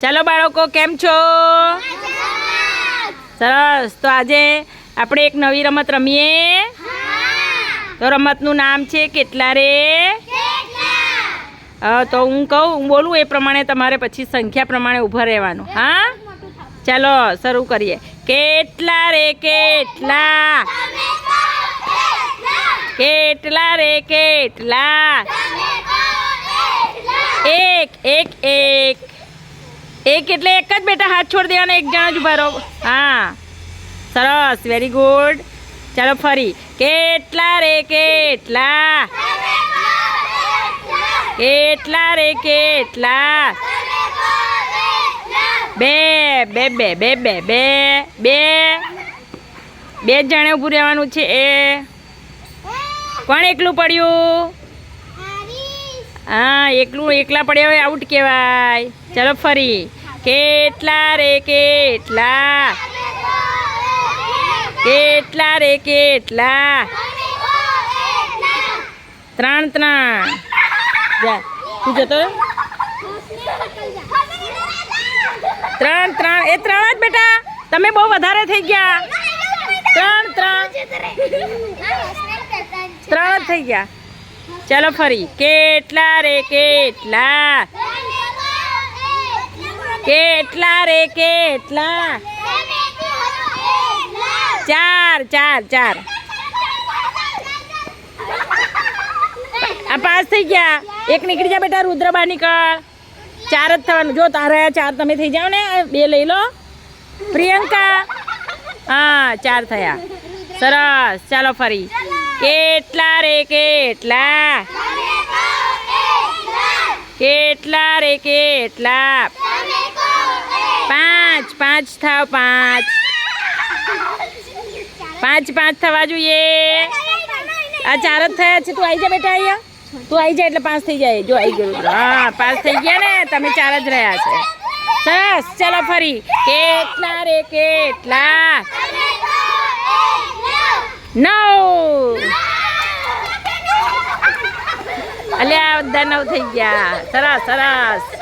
ચાલો બાળકો, કેમ છો? સરસ. તો આજે આપણે એક નવી રમત રમીએ? તો રમતનું નામ છે કેટલા રે? તો હું કહું, હું બોલું એ પ્રમાણે તમારે પછી સંખ્યા પ્રમાણે ઊભા રહેવાનું. હા? ચાલો, શરૂ કરીએ. કેટલા રે, કેટલા? કેટલા રે, કેટલા? એક એક એક. એક એટલે એક જ બેટા હાથ છોડી દેવાના એક જણા જ ઊભા રહો. હા. સરસ વેરી ગુડ ચાલો ફરી. કેટલા રે કેટલા? કેટલા રે કેટલા? બે બે બે બે બે બે બે. બે જ જણે ઊભું રહેવાનું છે. એ. કોણ એકલું પડ્યું? હા એકલું એકલા પડ્યા હોય આઉટ કહેવાય. ચલો ફરી. કેટલા રે, કેટલા? કેટલા રે, કેટલા? ત્રણ ત્રણ. જા, તું જતો ત્રણ ત્રણ. એ ત્રણ જ બેટા. તમે બહુ વધારે થઈ ગયા. ત્રણ ત્રણ. ત્રણ જ થઈ ગયા. ચાલો ફરી. કેટલા રે, કેટલા? કેટલા રે કેટલા? ચાર ચાર ચાર. આ પાંચ થઈ ગયા. એક નીકળી જા બેટા, રુદ્ર બહાર નીકળ. ચાર જ થવાનું. જો તારા ચાર તમે થઈ જાઓ ને બે લઈ લો. પ્રિયંકા. હા, ચાર થયા. સરસ. ચાલો ફરી. કેટલા રે કેટલા? કેટલા રે કેટલા? પાંચ થાવ, પાંચ. પાંચ પાંચ થવા જોઈએ. આ ચાર જ થયા છે. તું આવી જા બેટા અહીંયા. તું આવી જાય એટલે પાંચ થઈ જાય. જો આવી ગયું. હા, પાંચ થઈ ગયા ને. તમે ચાર જ રહ્યા છે. સરસ. ચાલો ફરી. કેટલા રે, કેટલા? નવ. અલ્યા, બધા નવ થઈ ગયા. સરસ સરસ.